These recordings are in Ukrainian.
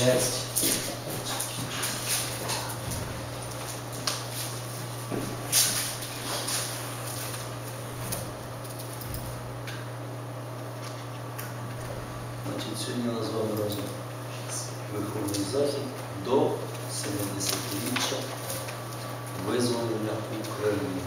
Часть. Значит, сегодня у нас з вами розгляд Верховний Захід до 70-річчя визволення України.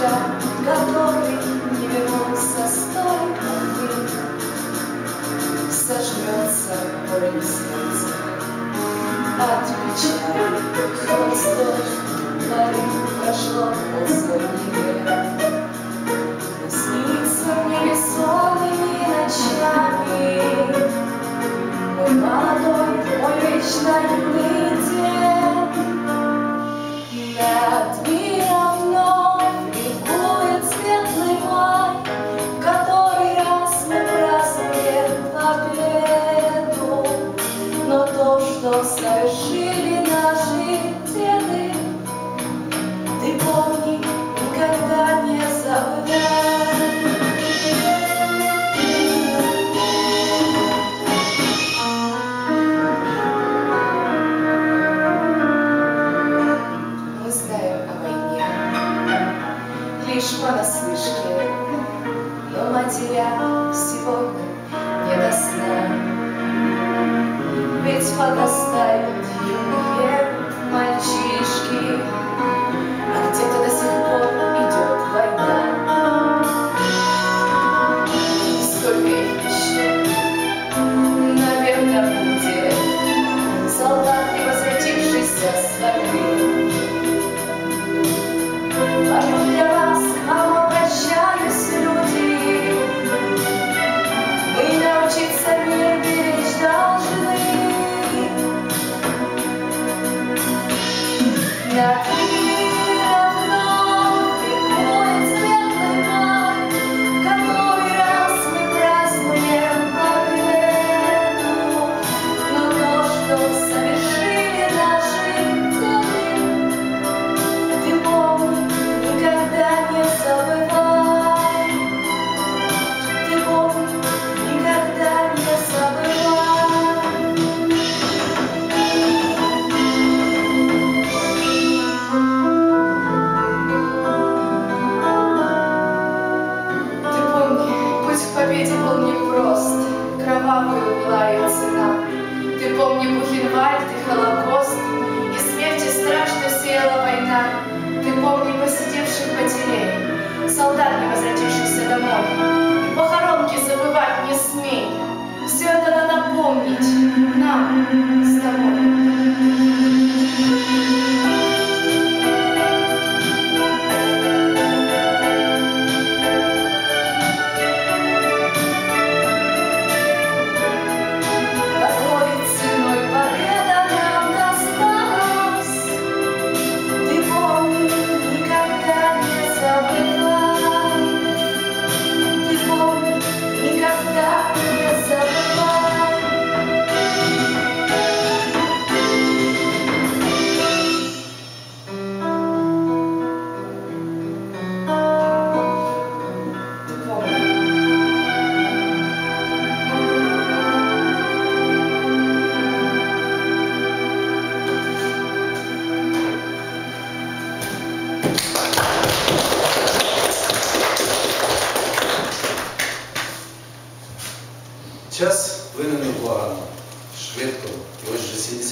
я готовый не вернуться столько дней. Сожмется боль сердца, отвечаю, хоть столь горы прошло полсотни Снится ночами, мой молодой, мой вечный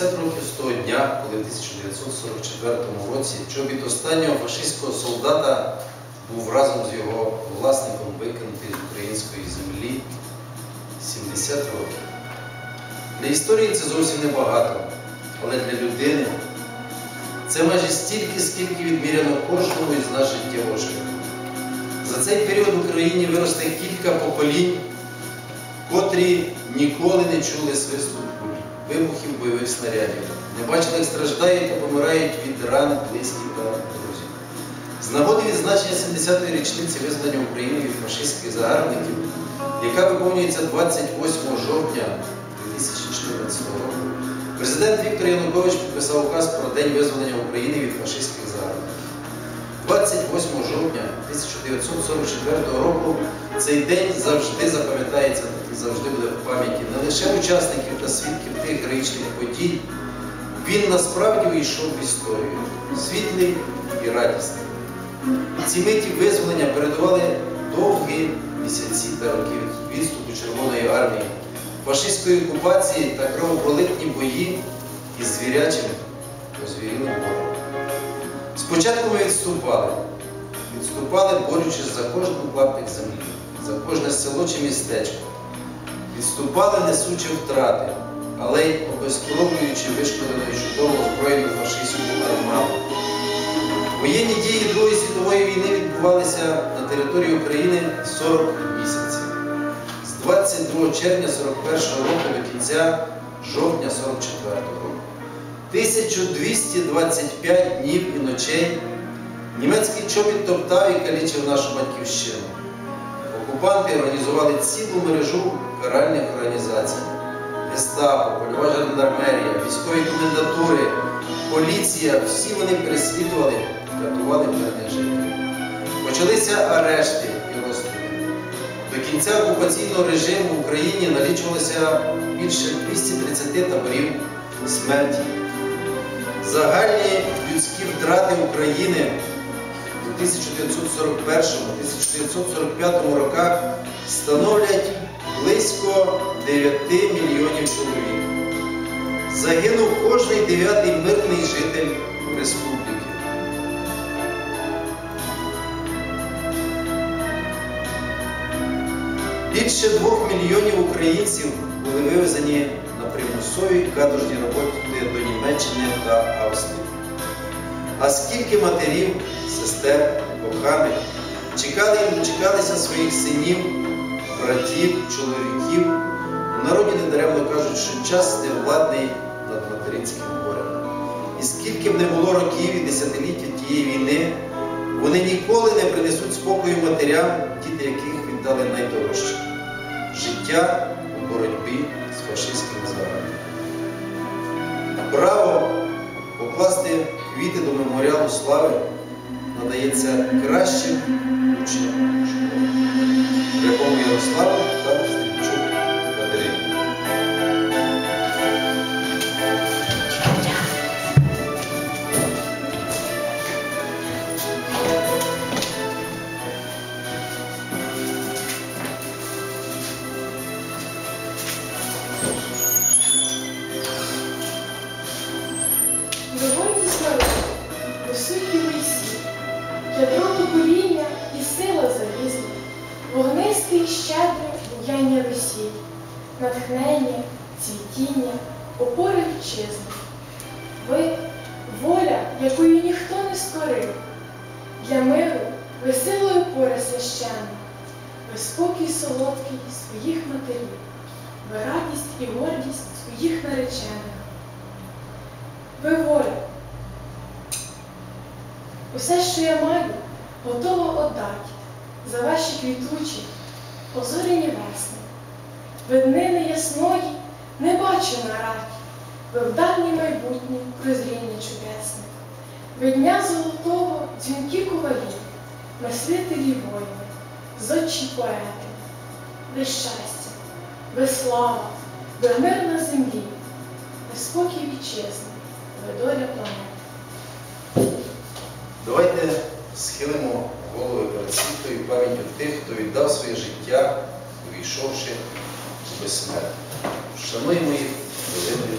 швидко. І ось вже 70 років з того дня, коли в 1944 році чобіт останнього фашистського солдата був разом з його власником викинутий з української землі 70 років. Для історії це зовсім небагато, але для людини це майже стільки, скільки відміряно кожному із нас життєвого. За цей період в Україні виросте кілька поколінь, котрі ніколи не чули свисту вибухів бойових снарядів, не бачили, як страждають та помирають від ран близьких та друзів. З нагоди відзначення 70-ї річниці визнання України від фашистських загарбників, яка виконується 28 жовтня 2014 року, президент Віктор Янукович підписав указ про День визволення України від фашистських загарбників. 28 жовтня 1944 року цей день завжди запам'ятається і завжди буде в пам'яті не лише учасників та свідків тих героїчних подій, він насправді увійшов в історію, світлий і радісний. Ці миті визволення передували довгі місяці та роки відступу Червоної армії, фашистської окупації та кровопролитні бої із звірячим озвірілим ворогом. Спочатку ми відступали, відступали, борючись за кожен клаптик землі, за кожне село чи містечко. Відступали, несучи втрати, але й обезкровлюючи вишколену і чудово озброєну фашистську армаду. Воєнні дії Другої світової війни відбувалися на території України 40 місяців. З 22 червня 41 року до кінця жовтня 44 року. 1225 днів і ночей німецький чобіт топтав і калічив нашу батьківщину. Окупанти організували цілу мережу каральних організацій. Гестапо, польова жандармерія, військові комендатури, поліція всі вони переслідували, катували мирних жителів. Почалися арешти і розстріли. До кінця окупаційного режиму в Україні налічувалося більше 230 таборів смерті. Загальні людські втрати України у 1941-1945 роках становлять близько 9 мільйонів чоловік. Загинув кожний дев'ятий мирний житель республіки. Більше двох мільйонів українців були вивезені на примусові каторжні роботи до Німеччини та Австрії. А скільки матерів, сестер, коханих чекали і дочекалися своїх синів, братів, чоловіків. У народі недаремно кажуть, що час невладний над материнським горем. І скільки б не було років і десятиліть тієї війни, вони ніколи не принесуть спокою матерям, діти яких віддали найдорожче життя квіти до меморіалу слави надається кращим учням школи. якому Ярославу Росії, натхнення, цвітіння, опори вітчизни. Ви воля, якої ніхто не створив. Для миру ви силою пори священна, ви спокій солодкий своїх матерів, ви радість і гордість своїх наречених. Ви воля. Усе, що я маю, готово отдать за ваші квітучі, озорені весни. Ви днини ясної не бачу на раді, ви в дальнє майбутнє прозріння чудесне. Ви дня золотого дзвінки ковалі, мислителі воїни, зодчі поети, ви щастя, ви слава, ви мир на землі, ви спокій вітчизни, ви доля планети. Давайте схилимо голови перед світлою пам'яттю тих, хто віддав своє життя, увійшовши безсмертно. Шануємо їх, довиною.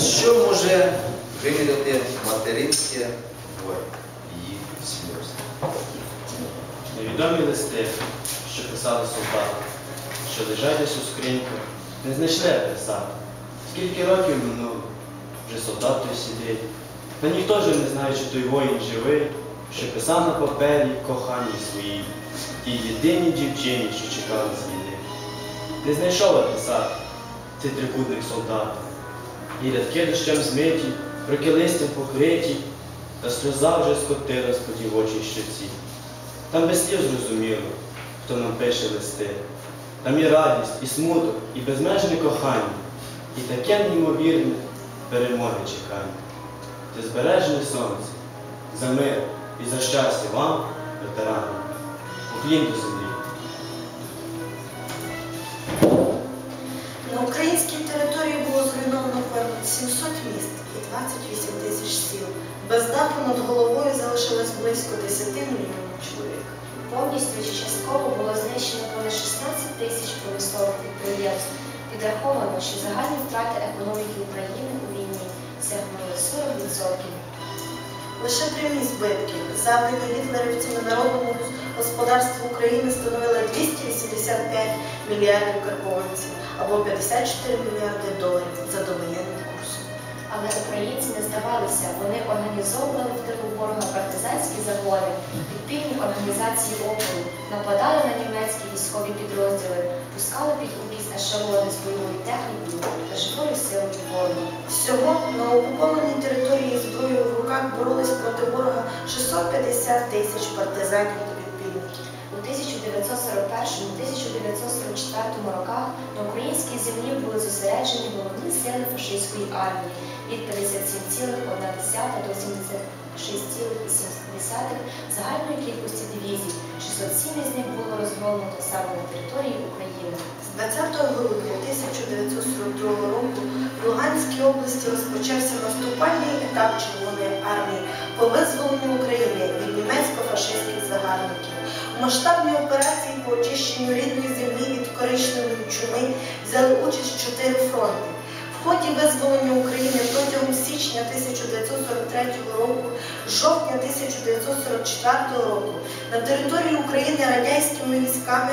Що може виміряти материнське горе? Її сльози. Невідомі листи, що писали солдати, що лежать десь у скриньках, не знайшли адреса. Скільки років минуло, вже солдат той сидить. Та ніхто вже не знає, чи той воїн живий, що писав на папері коханій своїй, тій єдиній дівчині, що чекала з війни. Не знайшов адреса, цей трикутник солдата. І рядки дощем змиті, роки листям покриті, та сльоза вже скотилась по дівочій щоці. Там без слів зрозуміло, хто нам пише листи. Там і радість, і смуток, і безмежне кохання, і таке неймовірне перемоги чекання. Ти збережене сонце, за мир і за щастя вам, ветеранам, уклін до землі. 28 тисяч сіл. Без даху над головою залишилось близько 10 мільйонів чоловік. Повністю чи частково було знищено понад 16 тисяч промислових підприємств. Підраховано, що загальні втрати економіки України у війні сягнули 40%. Лише прямі збитки, завдані гітлерівцями народному господарству України становили 285 мільярдів карбованців або 54 мільярди доларів за курсом. Але українці не здавалися, вони організовували в тилу ворога партизанські загони, підпільні організації опору, нападали на німецькі військові підрозділи, пускали під обіз ешелони з бойовою технікою та живою силою ворога. Всього на окупованій території зброєю в руках боролись проти ворога 650 тисяч партизанів та підпільників. У 1941-1944 роках на українській землі були зосереджені головні сили фашистської армії від 57,1 до 76,7 загальної кількості дивізій. 607 із них було розгромлено саме на території України. З 20 грудня 1942 року в Луганській області розпочався наступальний етап Червоної армії по визволенню України від німецько-фашистських загарбників. Масштабній операції по очищенню рідної землі від коричневої чуми взяли участь чотири фронти. Ході визволення України протягом січня 1943 року, жовтня 1944 року на території України радянськими військами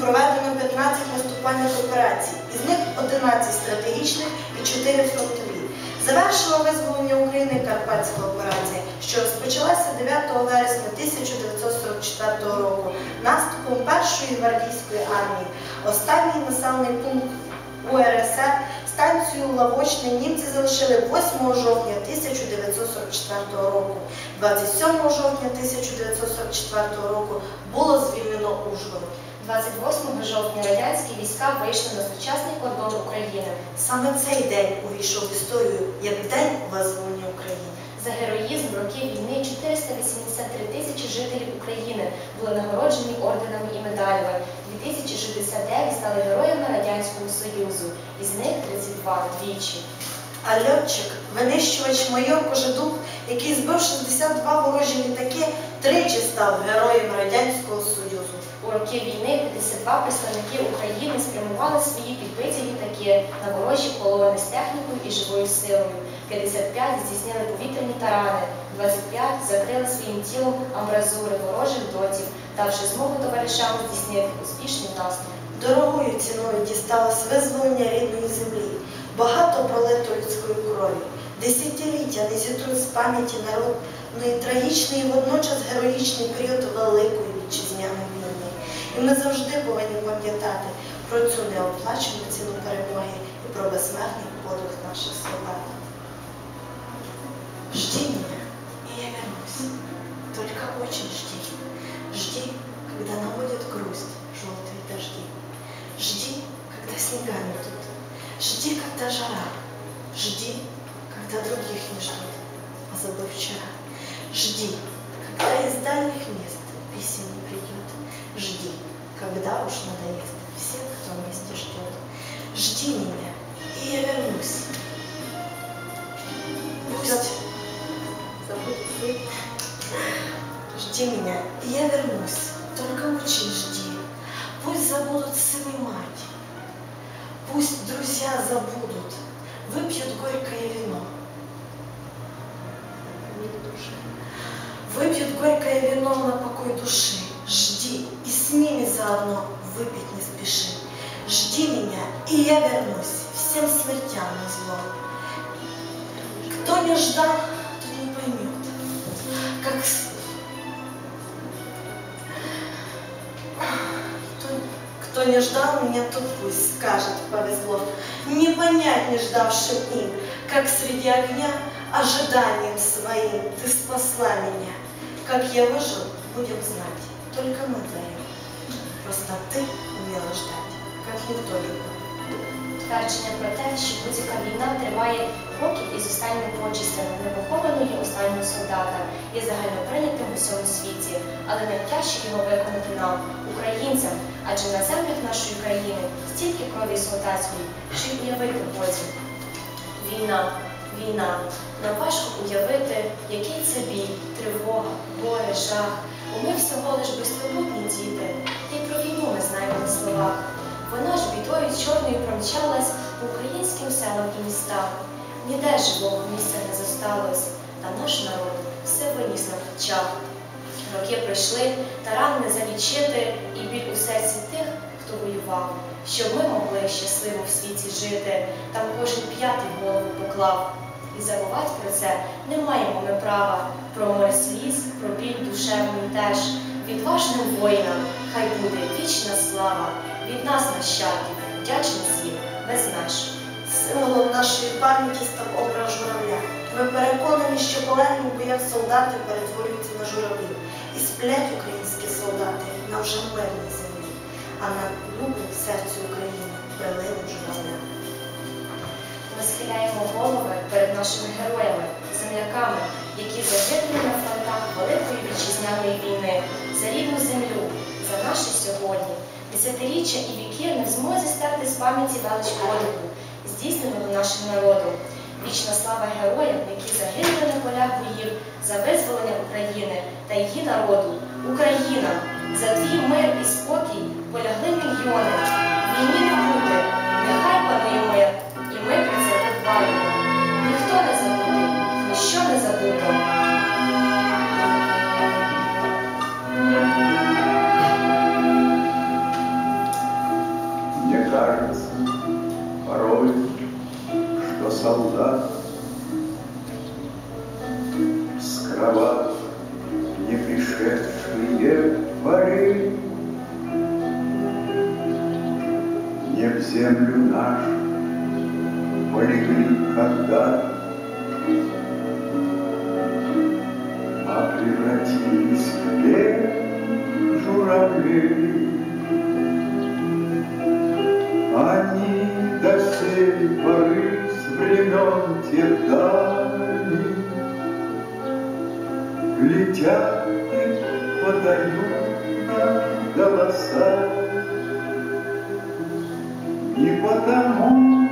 проведено 15 наступальних операцій, із них 11 стратегічних і 4 фронтові. Завершила визволення України Карпатська операція, що розпочалася 9 вересня 1944 року наступом першої гвардійської армії. Останній населений пункт УРСР станцію Лавочне німці залишили 8 жовтня 1944 року. 27 жовтня 1944 року було звільнено Ужгород. 28 жовтня радянські війська вийшли на сучасний кордон України. Саме цей день увійшов в історію як День визволення України. За героїзм в роки війни 483 тисячі жителів України були нагороджені орденами і медалями. 2069 стали героями Радянського Союзу, із них 32 двічі. А льотчик, винищувач майор Кожедуб, який збив 62 ворожі літаки, тричі став героєм Радянського Союзу. У роки війни 52 представники України спрямували свої підбиті літаки на ворожі колони з технікою і живою силою. 55 здійснили повітряні тарани, 25 закрили своїм тілом амбразури ворожих дотів, давши змогу товаришам здійснити успішний наступ. Дорогою ціною дісталось визволення рідної землі, багато пролито людської крові, десятиліття не зітруть з пам'яті народної трагічний і водночас героїчний період Великої вітчизняної війни. І ми завжди повинні пам'ятати про цю неоплачену ціну перемоги і про безсмертний подвиг наших солдат. Жди меня, и я вернусь. Только очень жди. Жди, когда наводят грусть желтые дожди. Жди, когда снега метут. Жди, когда жара. Жди, когда других не ждут, а забыв вчера. Жди, когда из дальних мест писем не придет. Жди, когда уж надоест всем, кто вместе ждет. Жди меня, и я вернусь. Сын. Жди меня, я вернусь. Только очень жди. Пусть забудут сын и мать. Пусть друзья забудут выпьют горькое вино. Выпьют горькое вино на покой души. Жди, и с ними заодно выпить не спеши. Жди меня, и я вернусь всем смертям на зло. Кто не ждал, кто не ждал меня, тот пусть скажет, повезло. Не понять не ждавшим им, как среди огня ожиданием своим ты спасла меня. Как я выжил, будем знать, только мы вдвоем. Просто ты умела ждать, как никто другой. Твердження про те, що будь-яка війна триває років із останніми почестями непохованої останнього солдата, є загальноприйнятим у всьому світі, але найтяжче його виконати нам, українцям, адже на землях нашої країни стільки крові солдатської, що й уявити потім. Війна, війна. Нам важко уявити, який це біль, тривога, горе, жах. Бо ми всього лиш безтурботні діти, й про війну ми знаємо на словах. Вона ж бідою чорною промчалась українським селам і містам. Ніде живого місця не зосталось, та наш народ все виніс на плечах. Роки пройшли, та ран не залічити, і біль у серці тих, хто воював, щоб ми могли щасливо в світі жити, там кожен п'ятий голову поклав. І забувати про це не маємо ми права, про море сліз, про біль душевний теж. Відважним воїнам хай буде вічна слава, від нас, нащадків, вдячність їм без меж. Символом нашої пам'яті став образ журавля. Ми переконані, що полеглі в боях солдати перетворюються на журавлів і сплять українські солдати на вже мирній землі, а на любить серцю України прилинуть журавля. Ми схиляємо голови перед нашими героями, земляками, які загинули на фронтах Великої вітчизняної війни за рідну землю, за наше сьогодні. Десятиріччя і віки не в змозі стерти з пам'яті велич подвигу, здійсненого нашим народом. Вічна слава героям, які загинули на полях боїв за визволення України та її народу. Україна, за твій превратились в пень журавлей. Они до сей поры с времен тех дальних Летят и подают нам голоса. И потому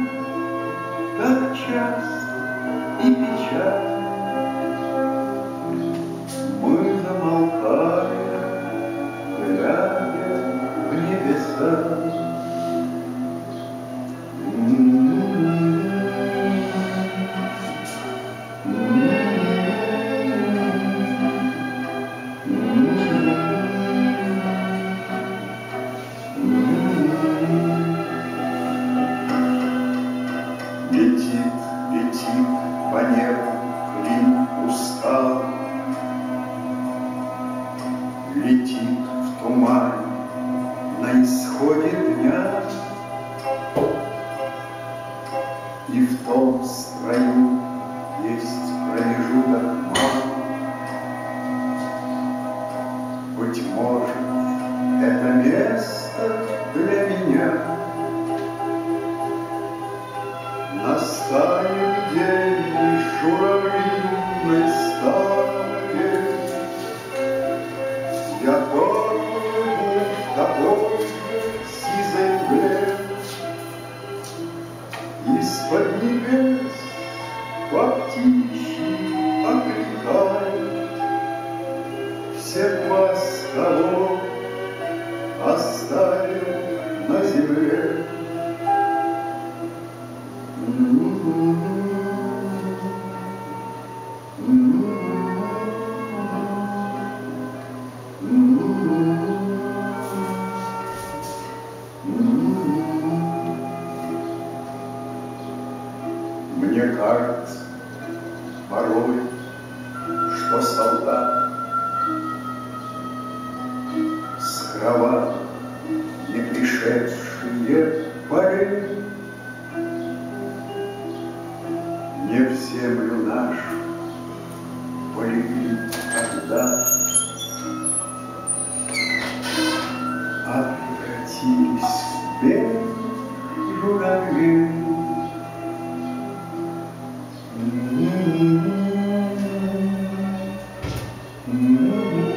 так часто и печально Настанет день журавлиной стаи. Мне кажется, порой, что солдат с кровати не пришедшие поры не в землю нашу うん。